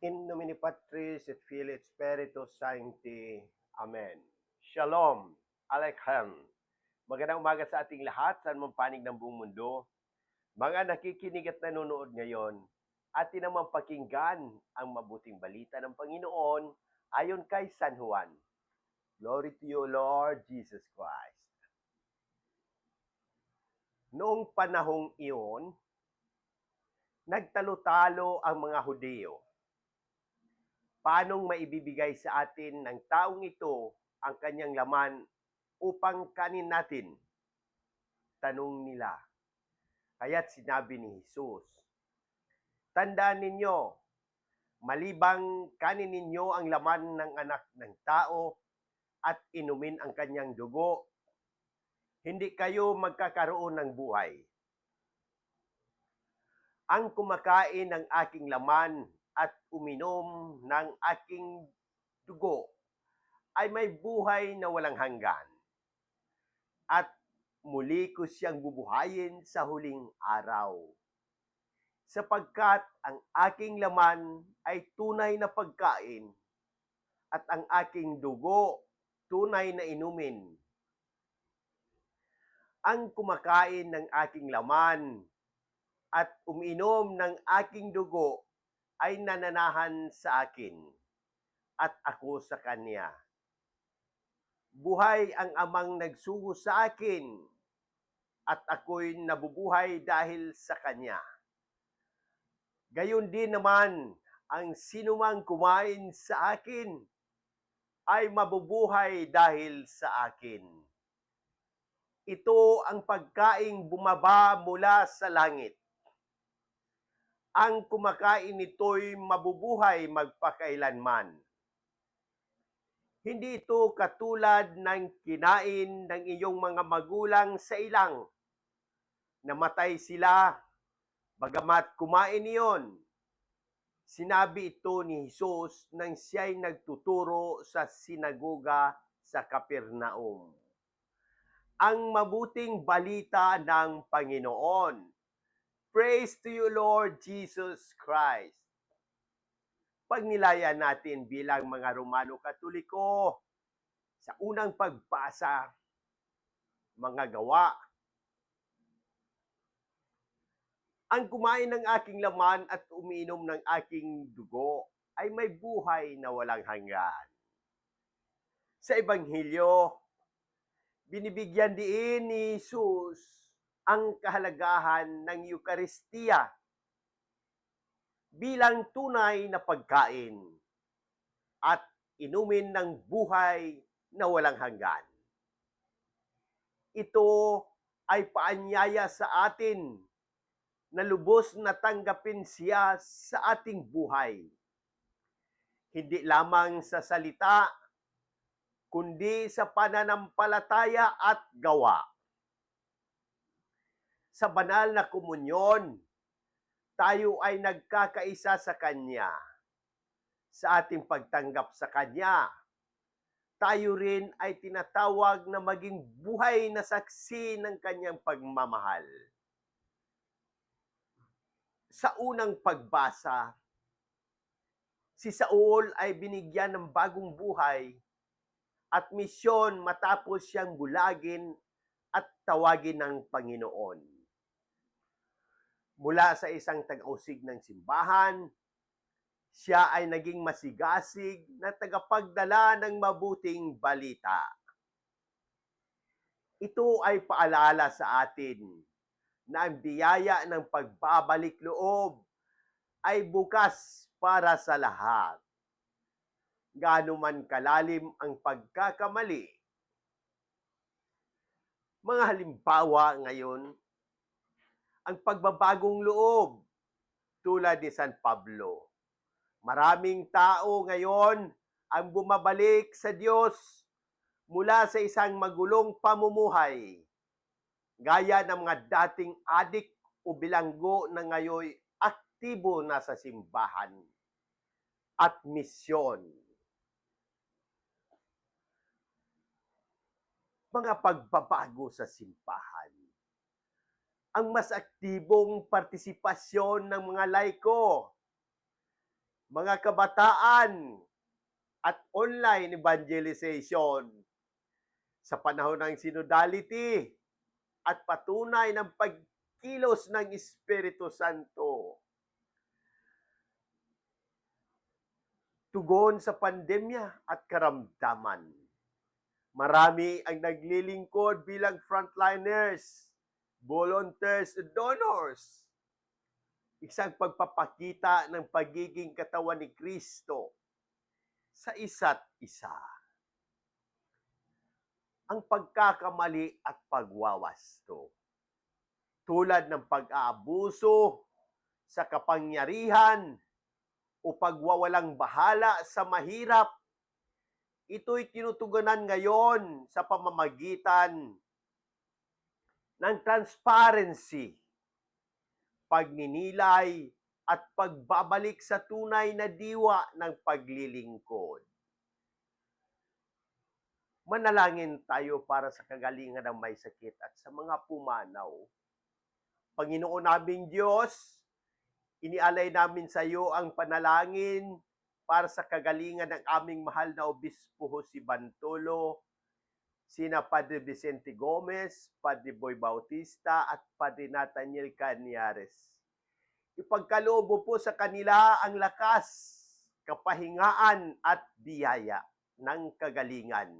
In nomine Patris et Filii et Spiritus Sancti. Amen. Shalom. Aleichem. Magandang umaga sa ating lahat, saan man panig ng buong mundo. Mga nakikinig at nanonood ngayon, atin naman pakinggan ang mabuting balita ng Panginoon ayon kay San Juan. Glory to you, Lord Jesus Christ. Noong panahong iyon, nagtalo-talo ang mga Hudeo. Paanong maibibigay sa atin ng taong ito ang kanyang laman upang kanin natin? Tanong nila. Kaya't sinabi ni Jesus, Tandaan ninyo, malibang kanin ninyo ang laman ng anak ng tao at inumin ang kanyang dugo, hindi kayo magkakaroon ng buhay. Ang kumakain ng aking laman at uminom ng aking dugo ay may buhay na walang hanggan. At muli ko siyang bubuhayin sa huling araw. Sapagkat ang aking laman ay tunay na pagkain at ang aking dugo tunay na inumin. Ang kumakain ng aking laman at uminom ng aking dugo ay nananahan sa akin at ako sa kanya. Buhay ang amang nagsugo sa akin at ako'y nabubuhay dahil sa kanya. Gayon din naman ang sinumang kumain sa akin ay mabubuhay dahil sa akin. Ito ang pagkaing bumaba mula sa langit. Ang kumakain nito'y mabubuhay magpakailanman. Hindi ito katulad ng kinain ng iyong mga magulang sa ilang. Namatay sila, bagamat kumain iyon. Sinabi ito ni Jesus nang siya'y nagtuturo sa sinagoga sa Kapernaum. Ang mabuting balita ng Panginoon. Praise to you, Lord Jesus Christ. Pagnilaya natin bilang mga Romano Katoliko sa unang pagbasa, mga gawa. Ang kumain ng aking laman at umiinom ng aking dugo ay may buhay na walang hanggan. Sa Ebanghelyo, binibigyan diin ni Jesus ang kahalagahan ng Eukaristiya bilang tunay na pagkain at inumin ng buhay na walang hanggan. Ito ay paanyaya sa atin na lubos na tanggapin siya sa ating buhay. Hindi lamang sa salita, kundi sa pananampalataya at gawa. Sa banal na komunyon, tayo ay nagkakaisa sa Kanya. Sa ating pagtanggap sa Kanya, tayo rin ay tinatawag na maging buhay na saksi ng Kanyang pagmamahal. Sa unang pagbasa, si Saul ay binigyan ng bagong buhay at misyon matapos siyang bulagin at tawagin ng Panginoon mula sa isang tagausig ng simbahan, siya ay naging masigasig na tagapagdala ng mabuting balita. Ito ay paalala sa atin na ang biyaya ng pagbabalik loob ay bukas para sa lahat. Gaano man kalalim ang pagkakamali. Mga halimbawa ngayon ang pagbabagong loob tulad ni San Pablo. Maraming tao ngayon ang bumabalik sa Diyos mula sa isang magulong pamumuhay. Gaya ng mga dating adik o bilanggo na ngayon aktibo na sa simbahan at misyon. Mga pagbabago sa simbahan ang mas aktibong partisipasyon ng mga laiko. mga kabataan at online evangelization sa panahon ng synodality at patunay ng pagkilos ng Espiritu Santo. Tugon sa pandemya at karamdaman. Marami ang naglilingkod bilang frontliners, volunteers, donors. Isang pagpapakita ng pagiging katawan ni Kristo sa isa't isa. Ang pagkakamali at pagwawasto. Tulad ng pag-aabuso sa kapangyarihan o pagwawalang bahala sa mahirap, ito'y tinutugunan ngayon sa pamamagitan ng transparency, pagninilay, at pagbabalik sa tunay na diwa ng paglilingkod. Manalangin tayo para sa kagalingan ng may sakit at sa mga pumanaw. Panginoon naming Diyos, inialay namin sa iyo ang panalangin para sa kagalingan ng aming mahal na obispo si Bantolo, sina Padre Vicente Gomez, Padre Boy Bautista at Padre Nathaniel Cañares. Ipagkaloob mo po sa kanila ang lakas, kapahingaan at biyaya ng kagalingan.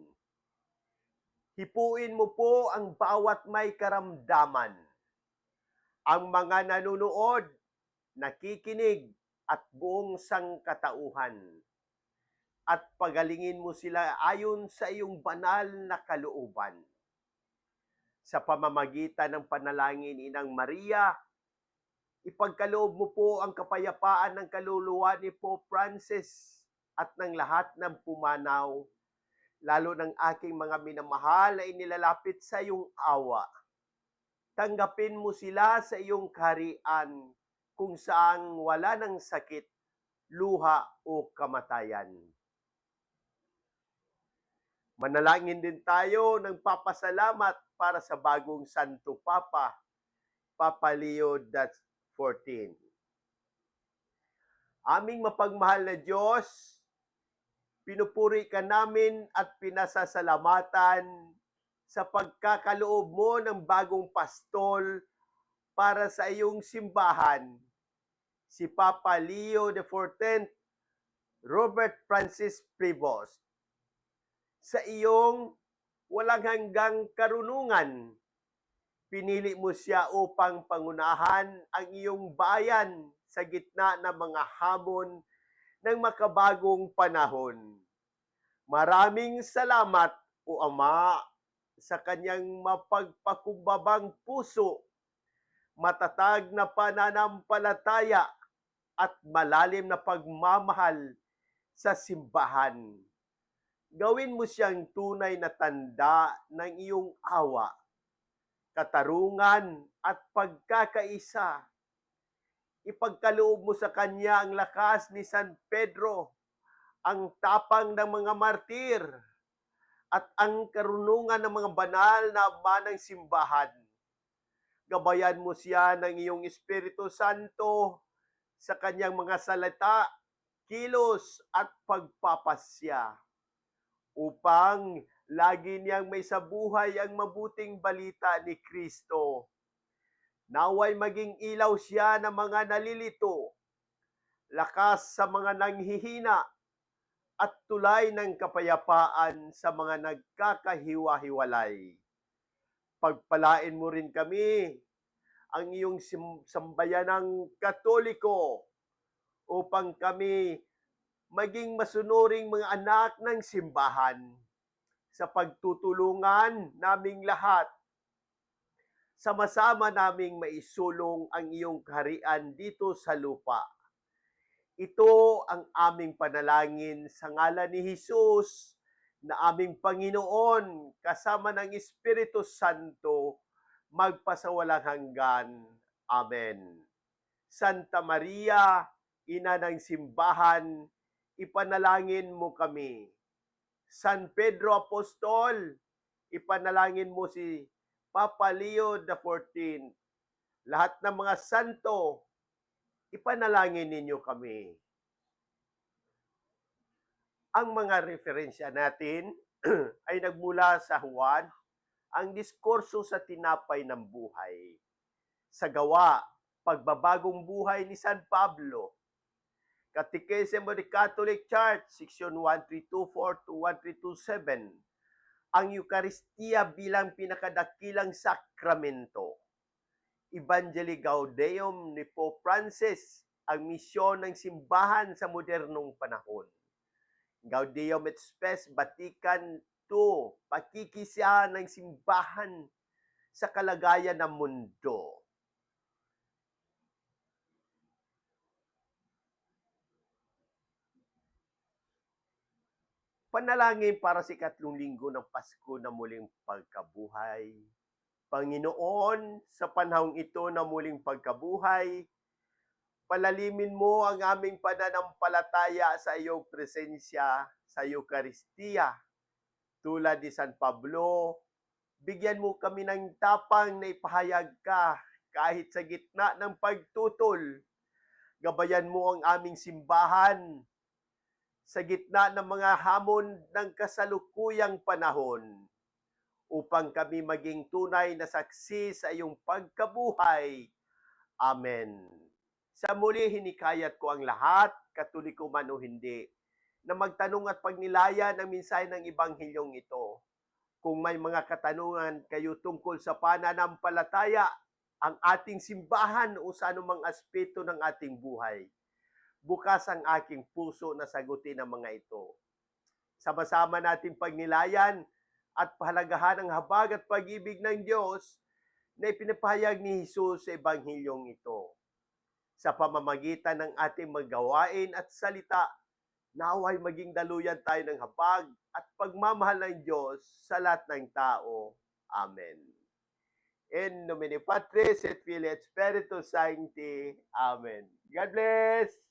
Hipuin mo po ang bawat may karamdaman. Ang mga nanonood, nakikinig at buong sangkatauhan. At pagalingin mo sila ayon sa iyong banal na kalooban. Sa pamamagitan ng panalangin Inang Maria, ipagkaloob mo po ang kapayapaan ng kaluluwa ni Pope Francis at ng lahat ng pumanaw, lalo ng aking mga minamahal na inilalapit sa iyong awa. Tanggapin mo sila sa iyong karian kung saan wala ng sakit, luha o kamatayan. Manalangin din tayo ng papasalamat para sa bagong Santo Papa, Papa Leo XIV. Aming mapagmahal na Diyos, pinupuri ka namin at pinasasalamatan sa pagkakaloob mo ng bagong pastol para sa iyong simbahan, si Papa Leo XIV, Robert Francis Prevost. Sa iyong walang hanggang karunungan, pinili mo siya upang pangunahan ang iyong bayan sa gitna ng mga hamon ng makabagong panahon. Maraming salamat, O Ama, sa kanyang mapagpakumbabang puso, matatag na pananampalataya at malalim na pagmamahal sa simbahan. Gawin mo siyang tunay na tanda ng iyong awa, katarungan at pagkakaisa. Ipagkaloob mo sa kanya ang lakas ni San Pedro, ang tapang ng mga martir, at ang karunungan ng mga banal na ama ng simbahan. Gabayan mo siya ng iyong Espiritu Santo sa kanyang mga salita, kilos at pagpapasya upang lagi niyang may sabuhay ang mabuting balita ni Kristo. Naway maging ilaw siya ng mga nalilito, lakas sa mga nanghihina, at tulay ng kapayapaan sa mga nagkakahiwa-hiwalay. Pagpalain mo rin kami ang iyong sambayanang katoliko upang kami maging masunuring mga anak ng simbahan sa pagtutulungan naming lahat. Sama-sama naming maisulong ang iyong kaharian dito sa lupa. Ito ang aming panalangin sa ngalan ni Jesus na aming Panginoon kasama ng Espiritu Santo magpasawalang hanggan. Amen. Santa Maria, Ina ng Simbahan, ipanalangin mo kami. San Pedro Apostol, ipanalangin mo si Papa Leo XIV. Lahat ng mga santo, ipanalangin ninyo kami. Ang mga referensya natin ay nagmula sa Juan, ang diskurso sa tinapay ng buhay. Sa gawa, pagbabagong buhay ni San Pablo. Catechism of the Catholic Church, section 1324 to 1327. Ang Eukaristiya bilang pinakadakilang sakramento. Evangelii Gaudium ni Pope Francis, ang misyon ng simbahan sa modernong panahon. Gaudium et Spes Vatican II, pakikisa ng simbahan sa kalagayan ng mundo. Panalangin para sa ikatlong linggo ng Pasko na muling pagkabuhay. Panginoon, sa panahong ito na muling pagkabuhay, palalimin mo ang aming pananampalataya sa iyong presensya sa Eukaristiya. Tulad ni San Pablo, bigyan mo kami ng tapang na ipahayag ka kahit sa gitna ng pagtutol. Gabayan mo ang aming simbahan sa gitna ng mga hamon ng kasalukuyang panahon upang kami maging tunay na saksi sa iyong pagkabuhay. Amen. Sa muli, hinikayat ko ang lahat, katoliko man o hindi, na magtanong at pagnilayan ang mensahe ng Ebanghilyong ito. Kung may mga katanungan kayo tungkol sa pananampalataya, ang ating simbahan o sa anumang aspeto ng ating buhay, bukas ang aking puso na sagutin ang mga ito. Sama-sama natin pagnilayan at pahalagahan ang habag at pag-ibig ng Diyos na ipinapahayag ni Jesus sa Ebanghilyong ito. Sa pamamagitan ng ating magawain at salita, naway maging daluyan tayo ng habag at pagmamahal ng Diyos sa lahat ng tao. Amen. In nomine Patris et Filii et Spiritus Sancti. Amen. God bless!